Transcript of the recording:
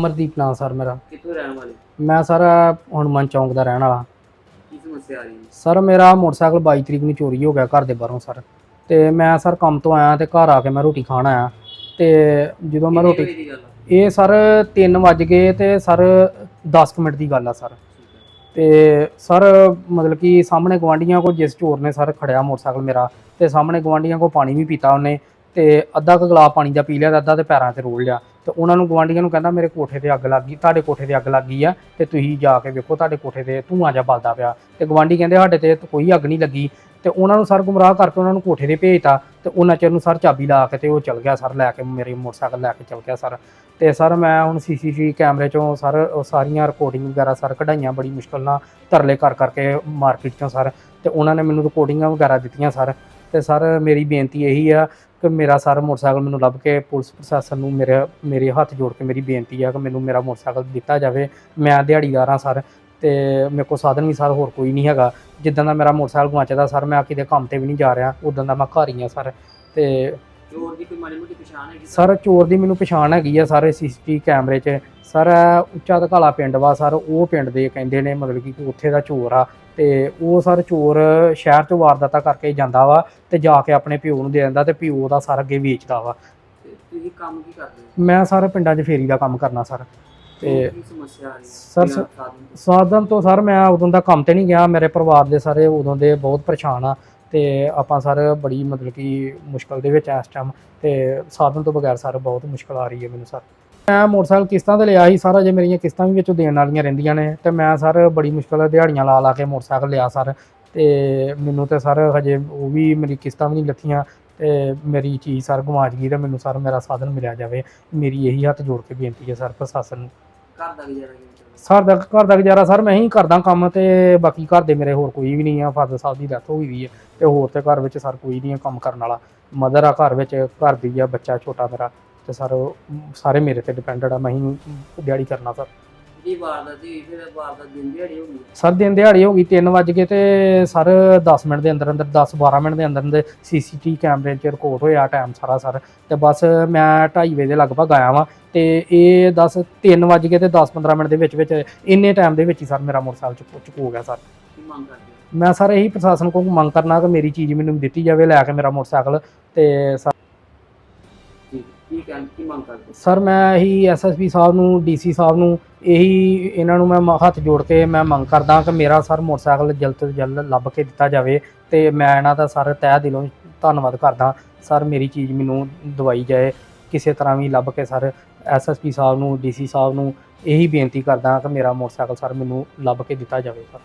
ਅਮਰਦੀਪ ਨਾਂ ਸਰ ਮੇਰਾ। ਕਿੱਥੋਂ ਰਹਿਣ ਵਾਲੇ? ਮੈਂ ਸਰ ਹਨੂੰਮਾਨ ਚੌਂਕ ਦਾ ਰਹਿਣ ਵਾਲਾ। ਕੀ ਸਮੱਸਿਆ ਆ ਰਹੀ ਹੈ? ਸਰ ਮੇਰਾ ਮੋਟਰਸਾਈਕਲ 22 ਤਰੀਕ ਨੂੰ ਚੋਰੀ ਹੋ ਗਿਆ ਘਰ ਦੇ ਬਾਹਰੋਂ ਸਰ। ਤੇ ਮੈਂ ਸਰ ਕੰਮ ਤੋਂ ਆਇਆ ਤੇ ਘਰ ਆ ਕੇ ਮੈਂ ਰੋਟੀ ਖਾਣ ਆਇਆ। ਤੇ ਜਦੋਂ ਮੈਂ ਕਿੰਨੇ ਰੋਟੀ ਵਜੇ ਦੀ ਗੱਲ ਆ? ਇਹ ਸਰ 3 ਵਜ ਗਏ ਤੇ ਸਰ 10 ਕੁ ਮਿੰਟ ਦੀ ਗੱਲ ਆ ਸਰ। ਠੀਕ ਹੈ ਤੇ ਸਰ ਮਤਲਬ ਕਿ ਸਾਹਮਣੇ ਗਵਾਂਢੀਆਂ ਕੋ ਜਿਸ ਚੋਰ ਨੇ ਸਰ ਖੜਿਆ ਮੋਟਰਸਾਈਕਲ ਮੇਰਾ ਤੇ ਸਾਹਮਣੇ ਗਵਾਂਢੀਆਂ ਕੋ ਪਾਣੀ ਵੀ ਪੀਤਾ ਉਹਨੇ ਤੇ ਅੱਧਾ ਕੁ ਗਲਾਸ ਪਾਣੀ ਦਾ ਪੀ ਲਿਆ ਤੇ ਅੱਧਾ ਤੇ ਪੈਰਾਂ ਤੇ ਰੋਲ ਲਿਆ। ਤੇ ਉਹਨਾਂ ਨੂੰ ਗਵਾਂਢੀਆਂ ਨੂੰ ਕਹਿੰਦਾ ਮੇਰੇ ਕੋਠੇ ਤੇ ਅੱਗ ਲੱਗ ਗਈ, ਤੁਹਾਡੇ ਕੋਠੇ ਤੇ ਅੱਗ ਲੱਗ ਗਈ ਆ ਤੇ ਤੁਸੀਂ ਜਾ ਕੇ ਵੇਖੋ ਤੁਹਾਡੇ ਕੋਠੇ ਤੇ ਧੂੰਆਂ ਜਿਹਾ ਬਲਦਾ ਪਿਆ। ਤੇ ਗਵਾਂਢੀ ਕਹਿੰਦੇ ਸਾਡੇ ਤੇ ਕੋਈ ਅੱਗ ਨਹੀਂ ਲੱਗੀ। ਤੇ ਉਹਨਾਂ ਨੂੰ ਸਰ ਗੁੰਮਰਾਹ ਕਰਕੇ ਉਹਨਾਂ ਨੂੰ ਕੋਠੇ ਤੇ ਭੇਜਤਾ ਤੇ ਉਹਨਾਂ ਚਿਰ ਨੂੰ ਸਰ ਚਾਬੀ ਲਾ ਕੇ ਤੇ ਉਹ ਚਲ ਗਿਆ ਸਰ, ਲੈ ਕੇ ਮੇਰੇ ਮੋਟਰਸਾਈਕਲ ਲੈ ਕੇ ਚਲ ਗਿਆ ਸਰ। ਤੇ ਸਰ ਮੈਂ ਹੁਣ ਸੀਸੀਟੀਵੀ ਕੈਮਰੇ ਚੋਂ ਸਰ ਉਹ ਸਾਰੀਆਂ ਰਿਕਾਰਡਿੰਗ ਵਗੈਰਾ ਸਰ ਕਢਾਈਆਂ ਬੜੀ ਮੁਸ਼ਕਲ ਨਾਲ ਤਰਲੇ ਕਰ ਕਰਕੇ ਮਾਰਕੀਟ ਚੋਂ ਸਰ। ਤੇ ਉਹਨਾਂ ਨੇ ਮੈਨੂੰ ਰਿਕਾਰਡਿੰਗਾਂ ਵਗੈਰਾ ਦਿੱਤੀਆਂ ਸਰ। ਤੇ ਸਰ ਮੇਰੀ ਬੇਨਤੀ ਇਹੀ ਆ ਕਿ ਮੇਰਾ ਸਰ ਮੋਟਰਸਾਈਕਲ ਮੈਨੂੰ ਲੱਭ ਕੇ ਪੁਲਿਸ ਪ੍ਰਸ਼ਾਸਨ ਨੂੰ ਮੇਰੇ ਮੇਰੇ ਹੱਥ ਜੋੜ ਕੇ ਮੇਰੀ ਬੇਨਤੀ ਆ ਕਿ ਮੈਨੂੰ ਮੇਰਾ ਮੋਟਰਸਾਈਕਲ ਦਿੱਤਾ ਜਾਵੇ। ਮੈਂ ਦਿਹਾੜੀਦਾਰ ਹਾਂ ਸਰ ਤੇ ਮੇਰੇ ਕੋਲ ਸਾਧਨ ਵੀ ਸਰ, ਹੋਰ ਕੋਈ ਨਹੀਂ ਹੈਗਾ। ਜਿੱਦਾਂ ਦਾ ਮੇਰਾ ਮੋਟਰਸਾਈਕਲ ਗੁਆਚਦਾ ਸਰ, ਮੈਂ ਕਿਤੇ ਕੰਮ ਤੇ ਵੀ ਨਹੀਂ ਜਾ ਰਿਹਾ। ਉਦੋਂ ਦਾ ਮੈਂ ਘਰ ਹੀ ਆ ਸਰ ਤੇ ਚੋਰ ਦੀ ਕੋਈ ਮਾੜੀ ਮੋਟੀ ਪਛਾਣ ਹੈਗੀ? ਸਰ ਚੋਰ ਦੀ ਮੈਨੂੰ ਪਛਾਣ ਹੈਗੀ ਆ ਸਾਰੇ ਸੀਸੀਟੀਵੀ ਕੈਮਰੇ 'ਚ। ਸਰ ਉੱਚਾ ਧਕਾਲਾ ਪਿੰਡ ਵਾ ਸਰ ਉਹ ਪਿੰਡ ਦੇ ਕਹਿੰਦੇ ਨੇ ਮਤਲਬ ਕਿ ਉੱਥੇ ਦਾ ਚੋਰ ਆ। ਤੇ ਉਹ ਸਰ ਚੋਰ ਸ਼ਹਿਰ ਤੋਂ ਵਾਰਦਾਤਾਂ ਕਰਕੇ ਜਾਂਦਾ ਵਾ ਤੇ ਜਾ ਕੇ ਆਪਣੇ ਪਿਓ ਨੂੰ ਦੇ ਦਿੰਦਾ ਤੇ ਪਿਓ ਦਾ ਸਰ ਅੱਗੇ ਵੇਚਦਾ ਵਾ। ਤੇ ਤੁਸੀਂ ਕੰਮ ਕੀ ਕਰਦੇ ਹੋ? ਮੈਂ ਸਰ ਪਿੰਡਾਂ 'ਚ ਫੇਰੀ ਦਾ ਕੰਮ ਕਰਨਾ ਸਰ। ਤੇ ਕੀ ਸਮੱਸਿਆ ਆ ਰਹੀ ਹੈ? ਸਰ, ਬਿਨਾਂ ਸਰ- ਸਾਧਨ ਤੋਂ? ਸਾਧਨ ਤੋਂ ਸਰ ਮੈਂ ਉਦੋਂ ਦਾ ਕੰਮ ਤੇ ਨਹੀਂ ਗਿਆ। ਮੇਰੇ ਪਰਿਵਾਰ ਦੇ ਸਾਰੇ ਉਦੋਂ ਦੇ ਬਹੁਤ ਪਰੇਸ਼ਾਨ ਆ। ਤੇ ਆਪਾਂ ਸਰ ਬੜੀ ਮਤਲਬ ਕਿ ਮੁਸ਼ਕਲ ਦੇ ਵਿੱਚ ਆ ਇਸ ਟਾਈਮ ਤੇ ਸਾਧਨ ਤੋਂ ਬਗੈਰ ਸਰ ਬਹੁਤ ਮੁਸ਼ਕਲ ਆ ਰਹੀ ਹੈ ਮੈਨੂੰ ਸਰ। ਮੈਂ ਮੋਟਰਸਾਈਕਲ ਕਿਸ਼ਤਾਂ ਤੇ ਲਿਆ ਸੀ ਸਾਰਾ ਜੇ ਮੇਰੀਆਂ ਕਿਸ਼ਤਾਂ ਵੀ ਵਿੱਚੋਂ ਦੇਣ ਵਾਲੀਆਂ ਰਹਿੰਦੀਆਂ ਨੇ ਤੇ ਮੈਂ ਸਰ ਬੜੀ ਮੁਸ਼ਕਲ ਦਿਹਾੜੀਆਂ ਲਾ ਲਾ ਕੇ ਮੋਟਰਸਾਈਕਲ ਲਿਆ ਸਰ ਤੇ ਮੈਨੂੰ ਤੇ ਸਰ ਹਜੇ ਉਹ ਵੀ ਮੇਰੀ ਕਿਸ਼ਤਾਂ ਵੀ ਨਹੀਂ ਲੱਥੀਆਂ ਤੇ ਮੇਰੀ ਚੀਜ਼ ਸਰ ਗੁਮਾਜ ਗਈ ਤੇ ਮੈਨੂੰ ਸਰ ਮੇਰਾ ਸਾਧਨ ਮਿਲਿਆ ਜਾਵੇ। ਮੇਰੀ ਇਹੀ ਹੱਥ ਜੋੜ ਕੇ ਬੇਨਤੀ ਹੈ ਸਰ ਪ੍ਰਸ਼ਾਸਨ ਨੂੰ। ਘਰ ਦਾ ਗੁਜ਼ਾਰਾ ਕਿਵੇਂ ਚੱਲਦਾ? ਸਰ, ਦਾ ਘਰ ਦਾ ਗੁਜ਼ਾਰਾ ਸਰ, ਮੈਂ ਹੀ ਕਰਦਾ ਕੰਮ ਤੇ ਬਾਕੀ ਘਰ ਦੇ ਮੇਰੇ ਹੋਰ ਕੋਈ ਵੀ ਨਹੀਂ ਆ, ਫਾਦਰ ਸਾਹਿਬ ਦੀ ਡੈਥ ਹੋਈ ਵੀ ਹੈ ਤੇ ਹੋਰ ਤੇ ਘਰ ਵਿੱਚ ਸਰ ਕੋਈ ਨਹੀਂ ਆ ਕੰਮ ਕਰਨ ਵਾਲਾ। ਮਦਰ ਆ ਘਰ ਵਿੱਚ, ਘਰ ਦੀ ਆ, ਬੱਚਾ ਛੋਟਾ ਮੇਰਾ ਤੇ ਸਰ, ਸਾਰੇ ਮੇਰੇ ਤੇ ਡਿਪੈਂਡਡ ਆ, ਮੈਂ ਹੀ ਦਿਹਾੜੀ ਕਰਨਾ ਸਰ। ਜੀ ਵਾਰਦਾਤ ਦੀ ਫਿਰ ਵਾਰਦਾਤ ਦਿਨ ਦਿਹਾੜੀ ਹੋ ਗਈ। ਸਰ ਦਿਨ ਦਿਹਾੜੀ ਹੋ ਗਈ 3 ਵਜ ਤੇ ਸਰ 10 ਮਿੰਟ ਦੇ ਅੰਦਰ ਅੰਦਰ 10 12 ਮਿੰਟ ਦੇ ਅੰਦਰ ਅੰਦਰ ਸੀਸੀਟੀਵੀ ਕੈਮਰੇ 'ਚ ਰਿਕਾਰਡ ਹੋਇਆ ਟਾਈਮ ਸਾਰਾ ਸਰ। ਤੇ ਬਸ ਮੈਂ 2:30 ਵਜੇ ਦੇ ਲਗਭਗ ਆਇਆ ਵਾਂ ਤੇ ਇਹ 10 3 ਵਜ ਗਏ ਤੇ 10 15 ਮਿੰਟ ਦੇ ਵਿੱਚ ਵਿੱਚ ਇੰਨੇ ਟਾਈਮ ਦੇ ਵਿੱਚ ਹੀ ਸਰ ਮੇਰਾ ਮੋਟਰਸਾਈਕਲ ਚੁੱਕ ਚੁੱਕ ਹੋ ਗਿਆ ਸਰ। ਕੀ ਮੰਗ ਕਰਦੇ ਹੋ? ਮੈਂ ਸਰ ਇਹੀ ਪ੍ਰਸ਼ਾਸਨ ਕੋਲ ਮੰਗ ਕਰਨਾ ਕਿ ਮੇਰੀ ਚੀਜ਼ ਮੈਨੂੰ ਦਿੱਤੀ ਜਾਵੇ ਲੈ ਕੇ ਮੇਰਾ ਮੋਟਰਸਾਈਕਲ ਤੇ ਸਰ ਕੀ ਕਹਿਣ, ਕੀ ਮੰਗ ਕਰਦੇ? ਸਰ, ਮੈਂ ਇਹੀ ਐਸਐਸਪੀ ਸਾਹਿਬ ਨੂੰ ਡੀਸੀ ਸਾਹਿਬ ਨੂੰ ਇਹੀ ਇਹਨਾਂ ਨੂੰ ਮੈਂ ਮ- ਹੱਥ ਜੋੜ ਕੇ ਮੈਂ ਮੰਗ ਕਰਦਾ ਕਿ ਮੇਰਾ ਸਰ ਮੋਟਰਸਾਈਕਲ ਜਲਦ ਤੋਂ ਜਲਦ ਲੱਭ ਕੇ ਦਿੱਤਾ ਜਾਵੇ ਤੇ ਮੈਂ ਇਹਨਾਂ ਦਾ ਸਰ ਤਹਿ ਦਿਲੋਂ ਧੰਨਵਾਦ ਕਰਦਾ। ਸਰ, ਮੇਰੀ ਚੀਜ਼ ਮੈਨੂੰ ਦਵਾਈ ਜਾਏ, ਕਿਸੇ ਤਰ੍ਹਾਂ ਵੀ ਲੱਭ ਕੇ ਸਰ ਐਸਐਸਪੀ ਸਾਹਿਬ ਨੂੰ ਡੀਸੀ ਸਾਹਿਬ ਨੂੰ ਇਹੀ ਬੇਨਤੀ ਕਰਦਾ ਕਿ ਮੇਰਾ ਮੋਟਰਸਾਈਕਲ ਸਰ ਮੈਨੂੰ ਲੱਭ ਕੇ ਦਿੱਤਾ ਜਾਵੇ। ਸਰ